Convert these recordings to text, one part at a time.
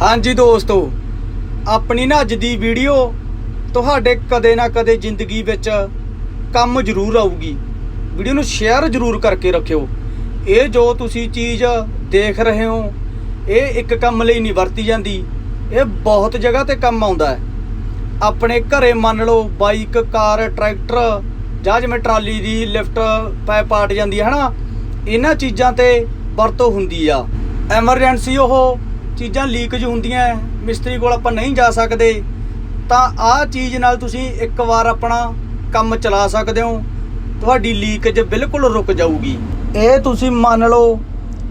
ਹਾਂਜੀ ਦੋਸਤੋ, ਆਪਣੀ ਨਾ ਅੱਜ ਦੀ ਵੀਡੀਓ ਤੁਹਾਡੇ ਕਦੇ ਨਾ ਕਦੇ ਜ਼ਿੰਦਗੀ ਵਿੱਚ ਕੰਮ ਜ਼ਰੂਰ ਆਊਗੀ। ਵੀਡੀਓ ਨੂੰ ਸ਼ੇਅਰ ਜ਼ਰੂਰ ਕਰਕੇ ਰੱਖਿਓ। ਇਹ ਜੋ ਤੁਸੀਂ ਚੀਜ਼ ਦੇਖ ਰਹੇ ਹੋ, ਇਹ ਇੱਕ ਕੰਮ ਲਈ ਨਹੀਂ ਵਰਤੀ ਜਾਂਦੀ। ਇਹ ਬਹੁਤ ਜਗ੍ਹਾ ਤੇ ਕੰਮ ਆਉਂਦਾ ਹੈ। ਆਪਣੇ ਘਰੇ ਮੰਨ ਲਓ ਬਾਈਕ ਕਾਰ ਟਰੈਕਟਰ ਜਾਂ ਜਿਵੇਂ ਟਰਾਲੀ ਦੀ ਲਿਫਟ ਪੈ ਪਾਟ ਜਾਂਦੀ ਹੈ ਹਨਾ, ਇਹਨਾਂ ਚੀਜ਼ਾਂ ਤੇ ਵਰਤੋਂ ਹੁੰਦੀ ਆ। ਐਮਰਜੈਂਸੀ ਉਹ ਚੀਜ਼ਾਂ ਲੀਕੇਜ ਹੁੰਦੀਆਂ ਮਿਸਤਰੀ ਕੋਲ ਆਪਾਂ ਨਹੀਂ ਜਾ ਸਕਦੇ, ਤਾਂ ਆਹ ਚੀਜ਼ ਨਾਲ ਤੁਸੀਂ ਇੱਕ ਵਾਰ ਆਪਣਾ ਕੰਮ ਚਲਾ ਸਕਦੇ ਹੋ, ਤੁਹਾਡੀ ਲੀਕੇਜ ਬਿਲਕੁਲ ਰੁਕ ਜਾਊਗੀ। ਇਹ ਤੁਸੀਂ ਮੰਨ ਲਓ,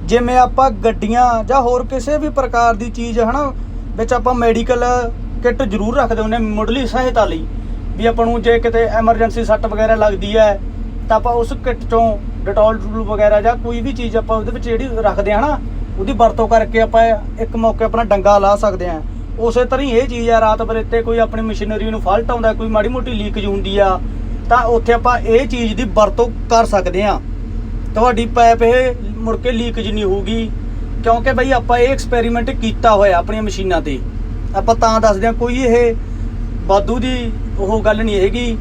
ਜਿਵੇਂ ਆਪਾਂ ਗੱਡੀਆਂ ਜਾਂ ਹੋਰ ਕਿਸੇ ਵੀ ਪ੍ਰਕਾਰ ਦੀ ਚੀਜ਼ ਹਨਾ, ਵਿੱਚ ਆਪਾਂ ਮੈਡੀਕਲ ਕਿੱਟ ਜ਼ਰੂਰ ਰੱਖਦੇ ਹੁੰਦੇ ਹਾਂ, ਮੁੱਢਲੀ ਸਹਾਇਤਾ ਲਈ, ਵੀ ਆਪਾਂ ਨੂੰ ਜੇ ਕਿਤੇ ਐਮਰਜੈਂਸੀ ਸੱਟ ਵਗੈਰਾ ਲੱਗਦੀ ਹੈ ਤਾਂ ਆਪਾਂ ਉਸ ਕਿੱਟ ਚੋਂ ਡਟੋਲ ਡਟੂਲ ਵਗੈਰਾ ਜਾਂ ਕੋਈ ਵੀ ਚੀਜ਼ ਆਪਾਂ ਉਹਦੇ ਵਿੱਚ ਜਿਹੜੀ ਰੱਖਦੇ ਹਾਂ ਨਾ ਉਹਦੀ ਵਰਤੋਂ ਕਰਕੇ ਆਪਾਂ ਇੱਕ ਮੌਕੇ ਆਪਣਾ ਡੰਗਾ ਲਾ ਸਕਦੇ ਹਾਂ। ਉਸੇ ਤਰ੍ਹਾਂ ਹੀ ਇਹ ਚੀਜ਼ ਆ, ਰਾਤ ਬਰੇਤੇ ਕੋਈ ਆਪਣੀ ਮਸ਼ੀਨਰੀ ਨੂੰ ਫਾਲਟ ਆਉਂਦਾ, ਕੋਈ ਮਾੜੀ ਮੋਟੀ ਲੀਕੇਜ ਹੁੰਦੀ ਆ, ਤਾਂ ਉੱਥੇ ਆਪਾਂ ਇਹ ਚੀਜ਼ ਦੀ ਵਰਤੋਂ ਕਰ ਸਕਦੇ ਹਾਂ। ਤੁਹਾਡੀ ਪਾਈਪ ਇਹ ਮੁੜ ਕੇ ਲੀਕੇਜ ਨਹੀਂ ਹੋਊਗੀ, ਕਿਉਂਕਿ ਬਈ ਆਪਾਂ ਇਹ ਐਕਸਪੈਰੀਮੈਂਟ ਕੀਤਾ ਹੋਇਆ ਆਪਣੀਆਂ ਮਸ਼ੀਨਾਂ ਤੇ। ਆਪਾਂ ਤਾਂ ਦੱਸਦੇ ਹਾਂ, ਕੋਈ ਇਹ ਬਾਦੂ ਦੀ ਉਹ ਗੱਲ ਨਹੀਂ ਹੈਗੀ।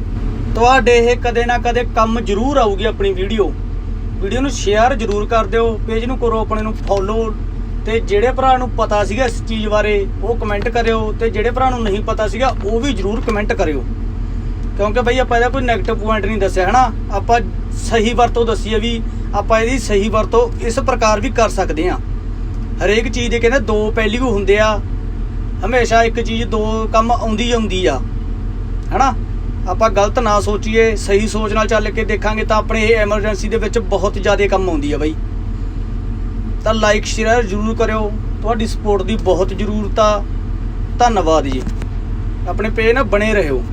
ਤੁਹਾਡੇ ਇਹ ਕਦੇ ਨਾ ਕਦੇ ਕੰਮ ਜ਼ਰੂਰ ਆਊਗੀ ਆਪਣੀ ਵੀਡੀਓ ਵੀਡੀਓ ਨੂੰ ਸ਼ੇਅਰ ਜ਼ਰੂਰ ਕਰ ਦਿਓ ਪੇਜ ਨੂੰ ਕਰੋ ਆਪਣੇ ਨੂੰ ਫੋਲੋ ਤੇ ਜਿਹੜੇ ਭਰਾ ਨੂੰ ਪਤਾ ਸੀਗਾ ਇਸ ਚੀਜ਼ ਬਾਰੇ, ਉਹ ਕਮੈਂਟ ਕਰਿਓ ਤੇ ਜਿਹੜੇ ਭਰਾ ਨੂੰ ਨਹੀਂ ਪਤਾ ਸੀਗਾ, ਉਹ ਵੀ ਜ਼ਰੂਰ ਕਮੈਂਟ ਕਰਿਓ। ਕਿਉਂਕਿ ਬਈ ਆਪਾਂ ਇਹਦਾ ਕੋਈ ਨੈਗੇਟਿਵ ਪੁਆਇੰਟ ਨਹੀਂ ਦੱਸਿਆ, ਹਨਾ? ਆਪਾਂ ਸਹੀ ਵਰਤੋਂ ਦੱਸੀ ਹੈ ਵੀ ਆਪਾਂ ਇਹਦੀ ਸਹੀ ਵਰਤੋਂ ਇਸ ਪ੍ਰਕਾਰ ਵੀ ਕਰ ਸਕਦੇ ਹਾਂ। ਹਰੇਕ ਚੀਜ਼ ਦੇ ਕਹਿੰਦੇ ਦੋ ਪਹਿਲੂ ਹੁੰਦੇ ਆ। ਹਮੇਸ਼ਾ ਇੱਕ ਚੀਜ਼ ਦੋ ਕੰਮ ਆਉਂਦੀ ਆਉਂਦੀ ਆ, ਹਨਾ? ਆਪਾਂ ਗਲਤ ਨਾ ਸੋਚੀਏ, ਸਹੀ ਸੋਚ ਨਾਲ ਚੱਲ ਕੇ ਦੇਖਾਂਗੇ ਤਾਂ ਆਪਣੇ ਇਹ ਐਮਰਜੈਂਸੀ ਦੇ ਵਿੱਚ ਬਹੁਤ ਜ਼ਿਆਦਾ ਕੰਮ ਆਉਂਦੀ ਆ ਬਾਈ। ਤਾਂ ਲਾਈਕ ਸ਼ੇਅਰ ਜ਼ਰੂਰ ਕਰਿਓ। ਤੁਹਾਡੀ ਸਪੋਰਟ ਦੀ ਬਹੁਤ ਜ਼ਰੂਰਤ ਆ। ਧੰਨਵਾਦ ਜੀ। ਆਪਣੇ ਪੇਜ ਨਾਲ ਬਣੇ ਰਹੋ।